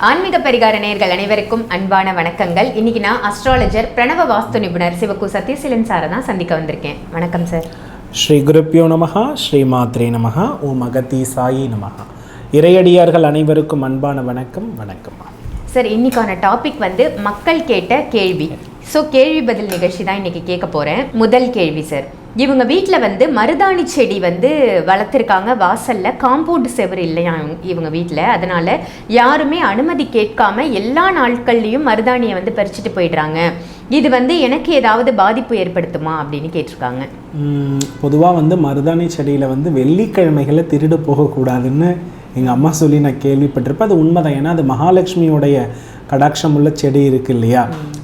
ஆன்மீக பரிகார நேயர்கள் அனைவருக்கும் அன்பான வணக்கங்கள். இன்னைக்கு நான் அஸ்ட்ராலஜர் பிரணவ வாஸ்து நிபுணர் சிவகு சத்யசீலன் சாரை தான் சந்திக்க வந்திருக்கேன். வணக்கம் சார் ஸ்ரீ குருப்பியோ நமஹா ஸ்ரீ மாத்ரே நமஹா ஓம் அகத்தி சாயி நமஹா. இறையடியார்கள் அனைவருக்கும் அன்பான வணக்கம் வணக்கம். சார் இன்னைக்கான டாபிக் வந்து மக்கள் கேட்ட கேள்வி. ஸோ கேள்வி பதில் நிகழ்ச்சி தான் இன்னைக்கு கேட்க போறேன். முதல் கேள்வி சார் இவங்க வீட்டில் வந்து மருதாணி செடி வந்து வளர்த்துருக்காங்க. வாசலில் காம்பவுண்ட் செவர் இல்லையா இவங்க- இவங்க வீட்டில் அதனால் யாருமே அனுமதி கேட்காம எல்லா நாட்கள்லேயும் மருதாணியை வந்து பறிச்சுட்டு போயிடுறாங்க. இது வந்து எனக்கு ஏதாவது பாதிப்பு ஏற்படுத்துமா அப்படின்னு கேட்டிருக்காங்க. பொதுவாக வந்து மருதாணி செடியில் வந்து வெள்ளிக்கிழமைகளை திருடு போகக்கூடாதுன்னு எங்கள் அம்மா சொல்லி நான் கேள்விப்பட்டிருப்பேன். அது உண்மைதான். ஏன்னா அது மகாலட்சுமியோடைய கடாட்சம் உள்ள செடி இருக்கு இல்லையா?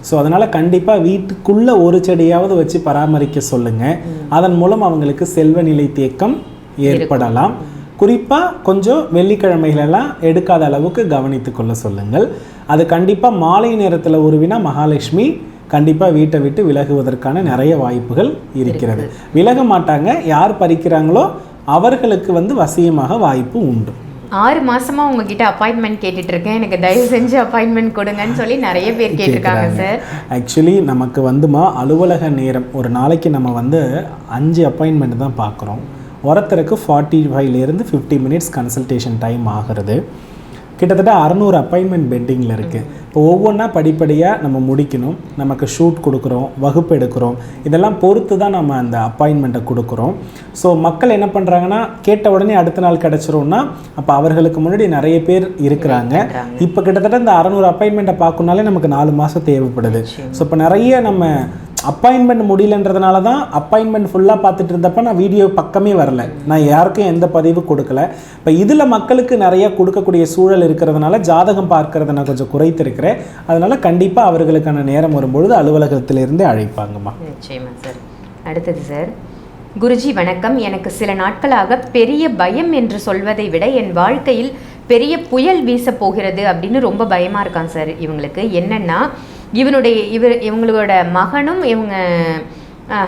ஸோ அதனால் கண்டிப்பாக வீட்டுக்குள்ளே ஒரு செடியாவது வச்சு பராமரிக்க சொல்லுங்கள் அதன் மூலம் அவங்களுக்கு செல்வ நிலை தேக்கம் ஏற்படலாம். குறிப்பாக கொஞ்சம் வெள்ளிக்கிழமைகளெல்லாம் எடுக்காத அளவுக்கு கவனித்து கொள்ள சொல்லுங்கள். அது கண்டிப்பாக மாலை நேரத்தில் உருவினா மகாலட்சுமி கண்டிப்பாக வீட்டை விட்டு விலகுவதற்கான நிறைய வாய்ப்புகள் இருக்கிறது. விலக மாட்டாங்க. யார் பறிக்கிறாங்களோ அவர்களுக்கு வந்து வசியமாக வாய்ப்பு உண்டு. ஆறு மாசமா உங்ககிட்ட அப்பாயின்மெண்ட் கேட்டுட்டு இருக்கேன் எனக்கு தயவு செஞ்சு அப்பாயின்மெண்ட் கொடுங்கன்னு சொல்லி நிறைய பேர் கேட்டிருக்காங்க சார் ஆக்சுவலி நமக்கு வந்துமா அலுவலக நேரம். ஒரு நாளைக்கு நம்ம வந்து அஞ்சு அப்பாயின்மெண்ட் தான் பார்க்குறோம். ஒருத்தருக்கு ஃபார்ட்டி ஃபைவ்லேருந்து ஃபிஃப்டி மினிட்ஸ் கன்சல்டேஷன் டைம் ஆகிறது. கிட்டத்தட்ட அறநூறு அப்பாயின்மெண்ட் பெண்டிங்கில் இருக்குது இப்போ ஒவ்வொன்றா படிப்படியாக நம்ம முடிக்கணும். நமக்கு ஷூட் கொடுக்குறோம் வகுப்பு எடுக்கிறோம். இதெல்லாம் பொறுத்து தான் நம்ம அந்த அப்பாயின்மெண்ட்டை கொடுக்குறோம். ஸோ மக்கள் என்ன பண்ணுறாங்கன்னா கேட்ட உடனே அடுத்த நாள் கிடச்சிரும்னா அப்போ அவர்களுக்கு முன்னாடி நிறைய பேர் இருக்கிறாங்க. இப்போ கிட்டத்தட்ட இந்த அறநூறு அப்பாயின்மெண்ட்டை பார்க்கணுனாலே நமக்கு நாலு மாதம் தேவைப்படுது. ஸோ இப்போ நிறைய நம்ம அப்பாயின்மெண்ட் முடியலன்றதுனால தான் அப்பாயின்மெண்ட் ஃபுல்லாக பார்த்துட்டு இருந்தப்ப நான் வீடியோ பக்கமே வரல. நான் யாருக்கும் எந்த பதிவு கொடுக்கல. இப்போ இதில் மக்களுக்கு நிறைய கொடுக்கக்கூடிய சூழல் இருக்கிறதுனால ஜாதகம் பார்க்கறத நான் கொஞ்சம் குறைத்திருக்கிறேன். அதனால் கண்டிப்பாக அவர்களுக்கான நேரம் வரும்பொழுது அலுவலகத்திலிருந்தே அழைப்பாங்கம்மா. நிச்சயமா சார் அடுத்தது சார் குருஜி வணக்கம். எனக்கு சில நாட்களாக பெரிய பயம் என்று சொல்வதை விட என் வாழ்க்கையில் பெரிய புயல் வீச போகிறது அப்படின்னு ரொம்ப பயமாக இருக்கான் சார் இவங்களுக்கு. என்னென்னா இவனுடைய இவர் இவங்களோட மகனும் இவங்க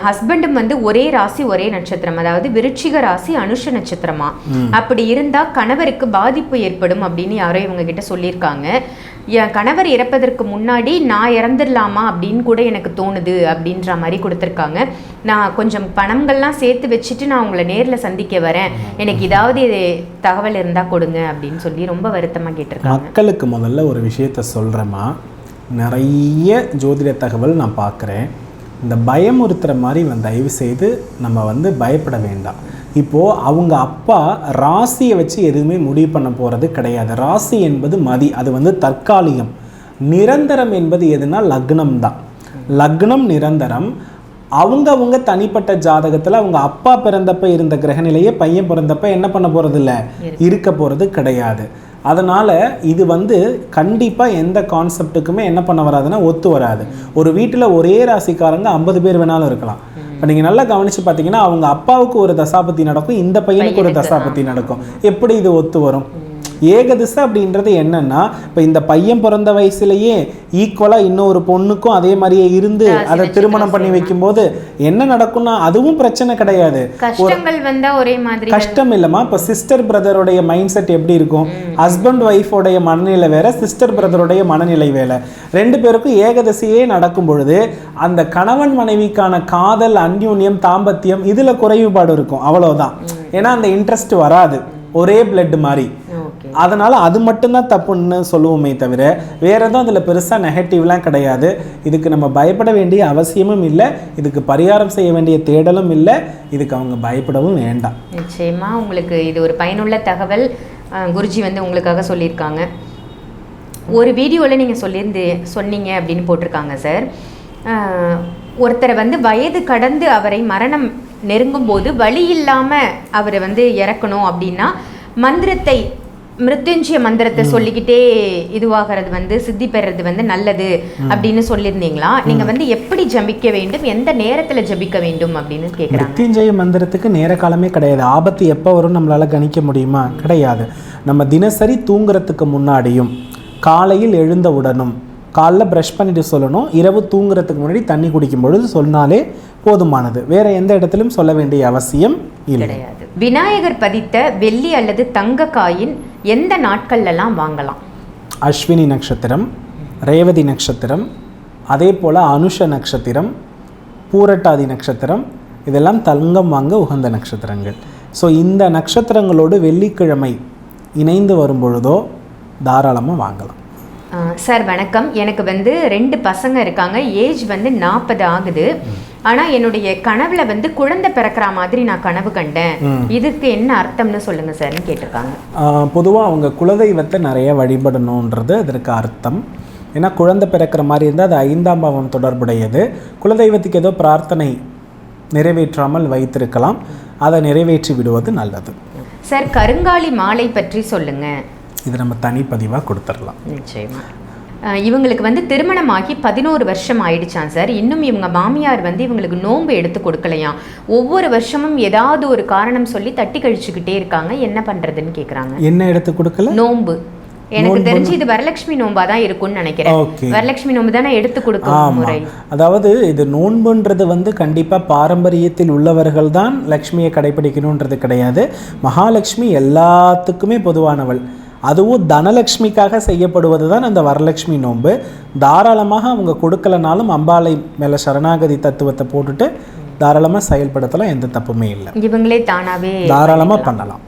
ஹஸ்பண்டும் வந்து ஒரே ராசி ஒரே நட்சத்திரம். அதாவது விருச்சிக ராசி அனுஷ நட்சத்திரமா. அப்படி இருந்தா கணவருக்கு பாதிப்பு ஏற்படும் அப்படின்னு யாரோ இவங்க கிட்ட சொல்லியிருக்காங்க. என் கணவர் இறப்பதற்கு முன்னாடி நான் இறந்துடலாமா அப்படின்னு கூட எனக்கு தோணுது அப்படின்ற மாதிரி கொடுத்துருக்காங்க. நான் கொஞ்சம் பணங்கள்லாம் சேர்த்து வச்சுட்டு நான் உங்களை நேர்ல சந்திக்க வரேன். எனக்கு ஏதாவது தகவல் இருந்தா கொடுங்க அப்படின்னு சொல்லி ரொம்ப வருத்தமா கேட்டிருக்காங்க. மக்களுக்கு முதல்ல ஒரு விஷயத்த சொல்கிறேம்மா நிறைய ஜோதிட தகவல் நான் பார்க்குறேன். இந்த பயமுறுத்துற மாதிரி வந்து தயவு செய்து நம்ம வந்து பயப்பட வேண்டாம். இப்போது அவங்க அப்பா ராசியை வச்சு எதுவுமே முடிவு பண்ண போகிறது கிடையாது. ராசி என்பது மதி அது வந்து தற்காலிகம். நிரந்தரம் என்பது எதுனா லக்னம் தான். லக்னம் நிரந்தரம். அவங்கவங்க தனிப்பட்ட ஜாதகத்தில் அவங்க அப்பா பிறந்தப்ப இருந்த கிரகநிலையே பையன் பிறந்தப்ப என்ன பண்ண போகிறது இல்லை இருக்க போகிறது கிடையாது. அதனால் இது வந்து கண்டிப்பாக எந்த கான்செப்ட்டுக்குமே என்ன பண்ண வராதுன்னா ஒத்து வராது. ஒரு வீட்டில் ஒரே ராசிக்காரங்க ஐம்பது பேர் வேணாலும் இருக்கலாம். இப்போ நீங்கள் நல்லா கவனித்து பார்த்தீங்கன்னா அவங்க அப்பாவுக்கு ஒரு தசாபத்தி நடக்கும் இந்த பையனுக்கு ஒரு தசாபத்தி நடக்கும். எப்படி இது ஒத்து வரும்? ஏகதிசை அப்படின்றது என்னன்னா இப்போ இந்த பையன் பிறந்த வயசுலயே ஈக்குவலாக இன்னொரு பொண்ணுக்கும் அதே மாதிரியே இருந்து அதை திருமணம் பண்ணி வைக்கும்போது என்ன நடக்கும்னா அதுவும் பிரச்சனை கிடையாது. ஒரே மாதிரி கஷ்டம் இல்லைம்மா. இப்போ சிஸ்டர் பிரதருடைய மைண்ட் செட் எப்படி இருக்கும்? ஹஸ்பண்ட் ஒய்ஃபோடைய மனநிலை வேற சிஸ்டர் பிரதருடைய மனநிலை வேற. ரெண்டு பேருக்கும் ஏகதசையே நடக்கும் பொழுது அந்த கணவன் மனைவிக்கான காதல் அந்யூன்யம் தாம்பத்தியம் இதுல குறைவுபாடு இருக்கும். அவ்வளவுதான். ஏன்னா அந்த இன்ட்ரெஸ்ட் வராது. ஒரே பிளட் மாதிரி. அதனால் அது மட்டும்தான் தப்புன்னு சொல்லுவோமே தவிர வேற எதுவும் அதில் பெருசாக நெகட்டிவ்லாம் கிடையாது. இதுக்கு நம்ம பயப்பட வேண்டிய அவசியமும் இல்லை இதுக்கு பரிகாரம் செய்ய வேண்டிய தேடலும் இல்லை இதுக்கு அவங்க பயப்படவும் வேண்டாம். நிச்சயமாக உங்களுக்கு இது ஒரு பயனுள்ள தகவல். குருஜி வந்து உங்களுக்காக சொல்லியிருக்காங்க. ஒரு வீடியோவில் நீங்கள் சொல்லியிருந்து சொன்னீங்க அப்படின்னு போட்டிருக்காங்க சார். ஒருத்தரை வந்து வயது கடந்து அவரை மரணம் நெருங்கும் போது வழி இல்லாமல் அவரை வந்து இறக்கணும் அப்படின்னா மந்திரத்தை மிருத்யுஞ்சய மந்திரத்தை சொல்லிக்கிட்டே இதுவாகிறது வந்து சித்தி பெறது வந்து நல்லது அப்படின்னு சொல்லியிருந்தீங்களா? நீங்க வந்து எப்படி ஜபிக்க வேண்டும்? எந்த நேரத்துல ஜபிக்க வேண்டும் அப்படின்னு கேக்குறாங்க. மிருத்யுஞ்சய மந்திரத்துக்கு நேர காலமே கிடையாது. ஆபத்து எப்போ வரும் நம்மளால கணிக்க முடியுமா? கிடையாது. நம்ம தினசரி தூங்குறதுக்கு முன்னாடியும் காலையில் எழுந்தவுடனும் காலைல ப்ரஷ் பண்ணிட்டு சொல்லணும் இரவு தூங்குறதுக்கு முன்னாடி தண்ணி குடிக்கும் பொழுது சொன்னாலே போதுமானது. வேற எந்த இடத்திலும் சொல்ல வேண்டிய அவசியம் இல்லை. கிடையாது. விநாயகர் பதித்த வெள்ளி அல்லது தங்க காயின் எந்த நாட்கள்லாம் வாங்கலாம்? அஸ்வினி நட்சத்திரம் ரேவதி நட்சத்திரம் அதே போல் அனுஷ நட்சத்திரம் பூரட்டாதி நட்சத்திரம் இதெல்லாம் தங்கம் வாங்க உகந்த நட்சத்திரங்கள். ஸோ இந்த நட்சத்திரங்களோடு வெள்ளிக்கிழமை இணைந்து வரும்பொழுதோ தாராளமாக வாங்கலாம். சார் வணக்கம். எனக்கு வந்து ரெண்டு பசங்க இருக்காங்க. ஏஜ் வந்து நாற்பது ஆகுது. ஆனா என்னுடைய கனவுல வந்து குழந்தை பிறக்கிற மாதிரி நான் கனவு கண்டேன். இதுக்கு என்ன அர்த்தம்னு சொல்லுங்க சார்னு கேட்டிருக்காங்க. பொதுவாக அவங்க குலதெய்வத்தை நிறைய வழிபடணுன்றது அதற்கு அர்த்தம். ஏன்னா குழந்தை பிறக்கிற மாதிரி இருந்தால் அது ஐந்தாம் பாவம் தொடர்புடையது. குலதெய்வத்துக்கு ஏதோ பிரார்த்தனை நிறைவேற்றாமல் வைத்திருக்கலாம். அதை நிறைவேற்றி விடுவது நல்லது. சார் கருங்காலி மாலை பற்றி சொல்லுங்க. இது நம்ம தனிப்பதிவாக கொடுத்துடலாம். நிச்சயமா. அஹ் இவங்களுக்கு வந்து திருமணமாகி பதினோரு வருஷம் ஆயிடுச்சான் சார். இன்னும் இவங்க மாமியார் வந்து இவங்களுக்கு நோன்பு எடுத்து கொடுக்கலையாம் ஒவ்வொரு வருஷமும் ஏதாவது ஒரு காரணம் சொல்லி தட்டி கழிச்சுக்கிட்டே இருக்காங்க. என்ன பண்றதுன்னு கேக்குறாங்க. என்ன எடுத்து கொடுக்கல? நோன்பு. எனக்கு தெரிஞ்சு இது வரலட்சுமி நோன்பா தான் இருக்கும்னு நினைக்கிறேன். வரலட்சுமி நோன்பு தானே எடுத்து கொடுக்கும் முறை. அதாவது இது நோன்புன்றது வந்து கண்டிப்பாக பாரம்பரியத்தில் உள்ளவர்கள் தான் லக்ஷ்மியை கடைபிடிக்கணுன்றது கிடையாது. மகாலட்சுமி எல்லாத்துக்குமே பொதுவானவள். அதுவும் தனலக்ஷ்மிக்காக செய்யப்படுவது தான் அந்த வரலட்சுமி நோன்பு. தாராளமாக அவங்க கொடுக்கலனாலும் அம்பாளை மேலே சரணாகதி தத்துவத்தை போட்டுட்டு தாராளமாக செயல்படுத்தலாம் எந்த தப்புமே இல்லை. இவங்களே தானாவே தாராளமாக பண்ணலாம்.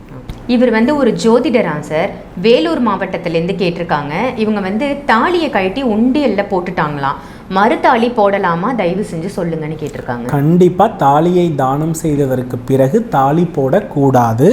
இவர் வந்து ஒரு ஜோதிடரா சார். வேலூர் மாவட்டத்திலேருந்து கேட்டிருக்காங்க. இவங்க வந்து தாலியை கழட்டி உண்டியல்ல போட்டுட்டாங்களாம். மறுதாளி போடலாமா? தயவு செஞ்சு சொல்லுங்கன்னு கேட்டிருக்காங்க. கண்டிப்பாக தாலியை தானம் செய்ததற்கு பிறகு தாலி போடக்கூடாது.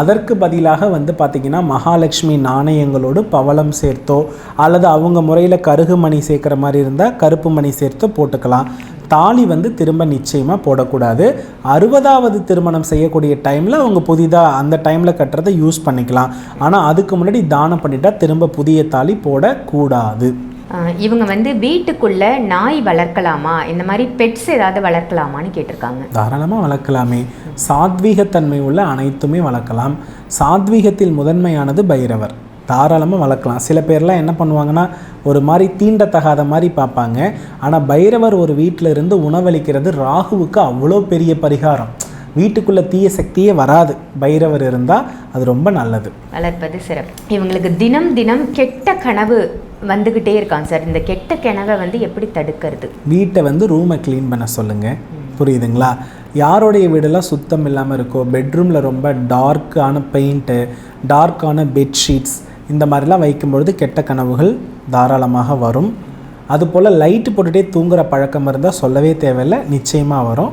அதற்கு பதிலாக வந்து பார்த்திங்கன்னா மகாலட்சுமி நாணயங்களோடு பவளம் சேர்த்தோ அல்லது அவங்க முறையில் கருகு மணி சேர்க்குற மாதிரி இருந்தால் கருப்பு மணி சேர்த்தோ போட்டுக்கலாம். தாலி வந்து திரும்ப நிச்சயமாக போடக்கூடாது. அறுபதாவது திருமணம் செய்யக்கூடிய டைமில் அவங்க புதிதாக அந்த டைமில் கட்டுறதை யூஸ் பண்ணிக்கலாம். ஆனால் அதுக்கு முன்னாடி தானம் பண்ணிட்டால் திரும்ப புதிய தாலி போடக்கூடாது. இவங்க வந்து வீட்டுக்குள்ள நாய் வளர்க்கலாமா? இந்த மாதிரி பெட்ஸ் ஏதாவது வளர்க்கலாமான்னு கேட்டிருக்காங்க. தாராளமாக வளர்க்கலாமே. சாத்வீகத்தன்மை உள்ள அனைத்துமே வளர்க்கலாம். சாத்வீகத்தில் முதன்மையானது பைரவர். தாராளமாக வளர்க்கலாம். சில பேர்லாம் என்ன பண்ணுவாங்கன்னா ஒரு மாதிரி தீண்டத்தகாத மாதிரி பார்ப்பாங்க. ஆனால் பைரவர் ஒரு வீட்டில் இருந்து உணவளிக்கிறது ராகுவுக்கு அவ்வளோ பெரிய பரிகாரம். வீட்டுக்குள்ளே தீய சக்தியே வராது. பைரவர் இருந்தால் அது ரொம்ப நல்லது. வளர்ப்பது சிறப்பு. இவங்களுக்கு தினம் தினம் கெட்ட கனவு வந்துகிட்டே இருக்காங்க சார். இந்த கெட்ட கனவை வந்து எப்படி தடுக்கிறது? வீட்டை வந்து ரூமை க்ளீன் பண்ண சொல்லுங்கள் புரியுதுங்களா? யாருடைய வீடெல்லாம் சுத்தம் இல்லாமல் இருக்கோ பெட்ரூமில் ரொம்ப டார்க்கான பெயிண்ட்டு டார்க்கான பெட்ஷீட்ஸ் இந்த மாதிரிலாம் வைக்கும்பொழுது கெட்ட கனவுகள் தாராளமாக வரும். அதுபோல் லைட்டு போட்டுகிட்டே தூங்குற பழக்கம் இருந்தால் சொல்லவே தேவையில்லை நிச்சயமாக வரும்.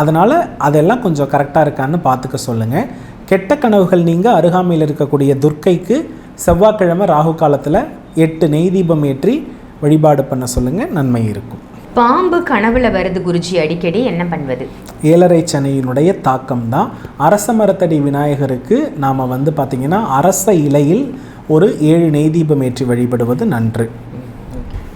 அதனால் அதெல்லாம் கொஞ்சம் கரெக்டாக இருக்கான்னு பார்த்துக்க சொல்லுங்கள் கெட்ட கனவுகள் நீங்கள் அருகாமையில் இருக்கக்கூடிய துர்க்கைக்கு செவ்வாய்க்கிழமை ராகு காலத்தில் எட்டு நெய் தீபம் ஏற்றி வழிபாடு பண்ண சொல்லுங்கள் நன்மை இருக்கும். பாம்பு கனவுல வருது குருஜி அடிக்கடி என்ன பண்ணுவது? ஏழரை சனியினுடைய தாக்கம் தான் அரச மரத்தடி விநாயகருக்கு நாம் வந்து பார்த்திங்கன்னா அரச இலையில் ஒரு ஏழு நெய் தீபம் ஏற்றி வழிபடுவது நன்று.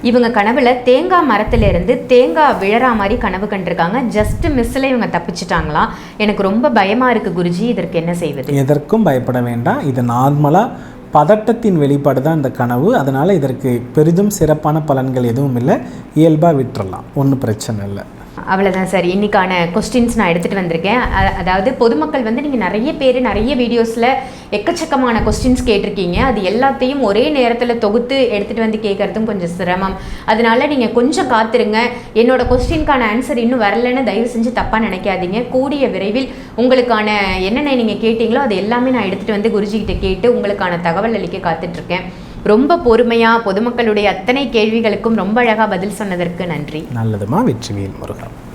இவங்க கனவுல தேங்காய் மரத்துல இருந்து தேங்காய் விழறா மாதிரி கனவு கண்டிருக்காங்க. ஜஸ்ட் மிஸ்ல இவங்க தப்பிச்சிட்டாங்களாம் எனக்கு ரொம்ப பயமா இருக்கு குருஜி இதற்கு என்ன செய்வது? எதற்கும் பயப்பட வேண்டாம். இது நார்மலாக பதட்டத்தின் வெளிப்பாடு தான் இந்த கனவு. அதனால் இதற்கு பெரிதும் சிறப்பான பலன்கள் எதுவும் இல்லை. இயல்பாக விட்டுறலாம். ஒன்றும் பிரச்சனை இல்லை. அவ்வளோதான் சார். இன்னைக்கான கொஸ்டின்ஸ் நான் எடுத்துகிட்டு வந்திருக்கேன். அதாவது பொதுமக்கள் வந்து நீங்கள் நிறைய பேர் நிறைய வீடியோஸில் எக்கச்சக்கமான கொஸ்டின்ஸ் கேட்டிருக்கீங்க. அது எல்லாத்தையும் ஒரே நேரத்தில் தொகுத்து எடுத்துகிட்டு வந்து கேட்குறதும் கொஞ்சம் சிரமம். அதனால நீங்கள் கொஞ்சம் காத்துருங்க. என்னோட கொஸ்டின்க்கான ஆன்சர் இன்னும் வரலைன்னு தயவு செஞ்சு தப்பாக நினைக்காதீங்க. கூடிய விரைவில் உங்களுக்கான என்னென்ன நீங்கள் கேட்டீங்களோ அது எல்லாமே நான் எடுத்துகிட்டு வந்து குருஜிக்கிட்ட கேட்டு உங்களுக்கான தகவல் அளிக்க காத்துட்ருக்கேன் ரொம்ப பொறுமையாக பொதுமக்களுடைய அத்தனை கேள்விகளுக்கும் ரொம்ப அழகாக பதில் சொன்னதற்கு நன்றி. நல்லதுமா வெற்றிவேல் முருகன்?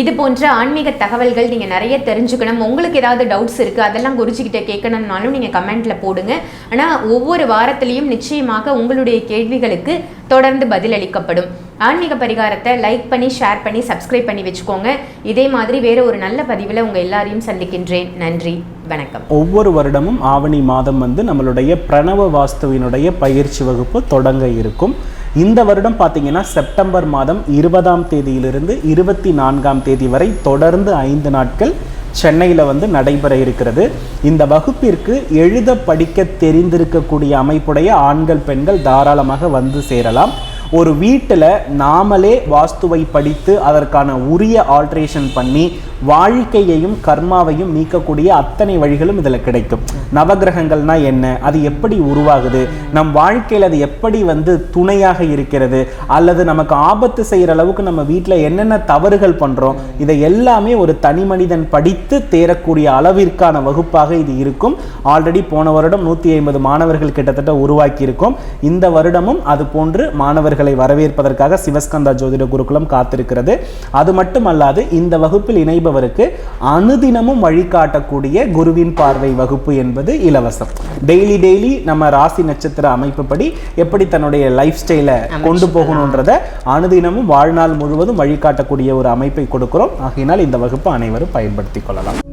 இது போன்ற ஆன்மீக தகவல்கள் நீங்கள் நிறைய தெரிஞ்சுக்கணும். உங்களுக்கு ஏதாவது டவுட்ஸ் இருக்குது அதெல்லாம் குருஜிக்கிட்ட கேட்கணும்னாலும் நீங்கள் கமெண்ட்டில் போடுங்க. ஆனால் ஒவ்வொரு வாரத்திலையும் நிச்சயமாக உங்களுடைய கேள்விகளுக்கு தொடர்ந்து பதிலளிக்கப்படும். ஆன்மீக பரிகாரத்தை லைக் பண்ணி ஷேர் பண்ணி சப்ஸ்கிரைப் பண்ணி வச்சுக்கோங்க. இதே மாதிரி வேற ஒரு நல்ல பதிவில் உங்கள் எல்லாரையும் சந்திக்கின்றேன். நன்றி. வணக்கம். ஒவ்வொரு வருடமும் ஆவணி மாதம் வந்து நம்மளுடைய பிரணவ வாஸ்துவினுடைய பயிற்சி வகுப்பு தொடங்க இருக்கும். இந்த வருடம் பார்த்தீங்கன்னா செப்டம்பர் மாதம் இருபதாம் தேதியிலிருந்து இருபத்தி நான்காம் தேதி வரை தொடர்ந்து ஐந்து நாட்கள் சென்னையில் வந்து நடைபெற இருக்கிறது. இந்த வகுப்பிற்கு எழுத படிக்க தெரிந்திருக்கக்கூடிய அமைப்புடைய ஆண்கள் பெண்கள் தாராளமாக வந்து சேரலாம். ஒரு வீட்டில் நாமளே வாஸ்துவை படித்து அதற்கான உரிய ஆல்ட்ரேஷன் பண்ணி வாழ்க்கையையும் கர்மாவையும் நீக்கக்கூடிய அத்தனை வழிகளும் இதில் கிடைக்கும். நவகிரகங்கள்னா என்ன? அது எப்படி உருவாகுது? நம் வாழ்க்கையில் அது எப்படி வந்து துணையாக இருக்கிறது? அல்லது நமக்கு ஆபத்து செய்கிற அளவுக்கு நம்ம வீட்டில் என்னென்ன தவறுகள் பண்ணுறோம் இதை எல்லாமே ஒரு தனி மனிதன் படித்து தேரக்கூடிய அளவிற்கான வகுப்பாக இது இருக்கும். ஆல்ரெடி போன வருடம் நூற்றி ஐம்பது மாணவர்கள் கிட்டத்தட்ட உருவாக்கியிருக்கோம். இந்த வருடமும் அது போன்று மாணவர்கள் வரவேற்பதற்காக சிவஸ்கந்தா ஜோதிட குருகுலம் காத்திருக்கிறது. அது மட்டுமல்லாது இந்த வகுப்பில் இணைபவருக்கு அனுதினமும் வழிகாட்டக்கூடிய குருவின் பார்வை வகுப்பு என்பது இலவசம். டெய்லி டெய்லி நம்ம ராசி நட்சத்திர அமைப்புப்படி எப்படி தன்னுடைய லைஃப் ஸ்டைலை கொண்டு போகணுன்றத அனுதினமும் வாழ்நாள் முழுவதும் வழிகாட்டக்கூடிய ஒரு அமைப்பை கொடுக்கிறோம். ஆகையினால் இந்த வகுப்பு அனைவரும் பயன்படுத்திக் கொள்ளலாம்.